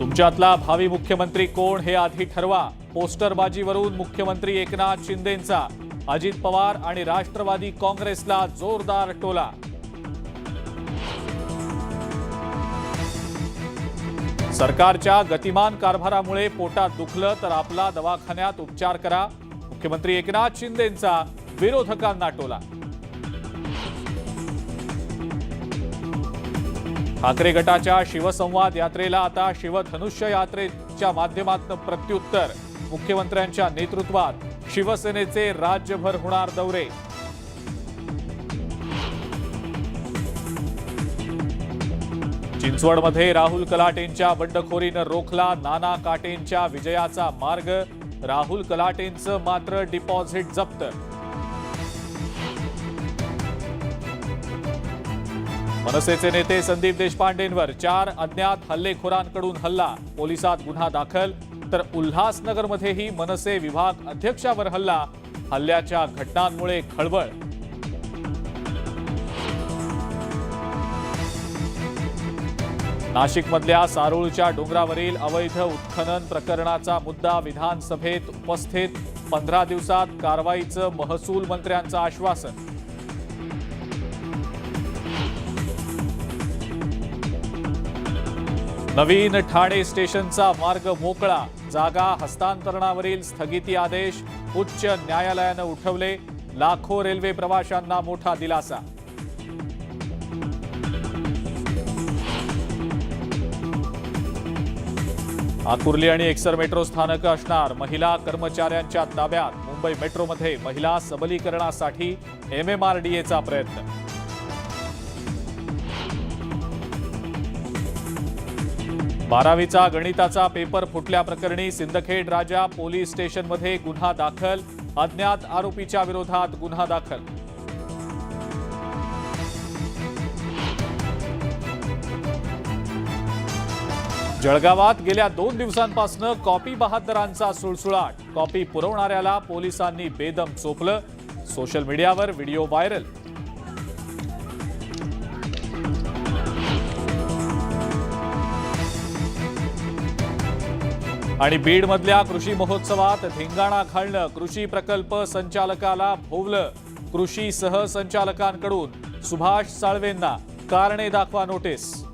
तुमच्यातला भावी मुख्यमंत्री कोण हे आधी ठरवा. पोस्टरबाजीवरून मुख्यमंत्री एकनाथ शिंदेंचा. अजित पवार आणि राष्ट्रवादी काँग्रेसला जोरदार टोला. सरकारच्या गतिमान कारभारामुळे पोटात दुखलं तर आपला दवाखान्यात उपचार करा. मुख्यमंत्री एकनाथ शिंदेंचा विरोधकांना टोला. ठाकरे गटाच्या शिवसंवाद यात्रेला आता शिवधनुष्य यात्रेच्या माध्यमातून प्रत्युत्तर. मुख्यमंत्र्यांच्या नेतृत्वात शिवसेनेचे राज्यभर होणार दौरे. चिंचवडमध्ये राहुल कलाटेंच्या बंडखोरीनं रोखला नाना काटेंच्या विजयाचा मार्ग. राहुल कलाटेंचं मात्र डिपॉझिट जप्त. मनसेचे नेते संदीप देशपांडेंवर चार अज्ञात हल्लेखोरांकडून हल्ला. पोलिसात गुन्हा दाखल. तर उल्हासनगरमध्येही मनसे विभाग अध्यक्षावर हल्ला. हल्ल्याच्या घटनांमुळे खळबळ. नाशिकमधल्या सारूळच्या डोंगरावरील अवैध उत्खनन प्रकरणाचा मुद्दा विधानसभेत उपस्थित. पंधरा दिवसात कारवाईचं महसूल मंत्र्यांचं आश्वासन. नवीन ठाणे स्टेशनचा मार्ग मोकळा. जागा हस्तांतरणावरील स्थगिती आदेश उच्च न्यायालयानं उठवले. लाखो रेल्वे प्रवाशांना मोठा दिलासा. आकुर्ली आणि एक्सर मेट्रो स्थानक असणार. महिला कर्मचाऱ्यांच्या ताब्यात. मुंबई मेट्रोमध्ये महिला सबलीकरणासाठी एमएमआरडीएचा प्रयत्न. बारावीचा गणिताचा पेपर फुटल्याप्रकरणी सिंदखेड राजा पोलीस स्टेशनमध्ये गुन्हा दाखल अज्ञात आरोपीच्या विरोधात गुन्हा दाखल. जळगावात गेल्या दोन दिवसांपासून कॉपी बहादरांचा सुळसुळाट. कॉपी पुरवणाऱ्याला पोलिसांनी बेदम चोपलं. सोशल मीडियावर व्हिडिओ व्हायरल. आणि बीडमधल्या कृषी महोत्सवात धिंगाणा घालणं कृषी प्रकल्प संचालकाला भोवलं. कृषी सहसंचालकांकडून सुभाष साळवेंना कारणे दाखवा नोटीस.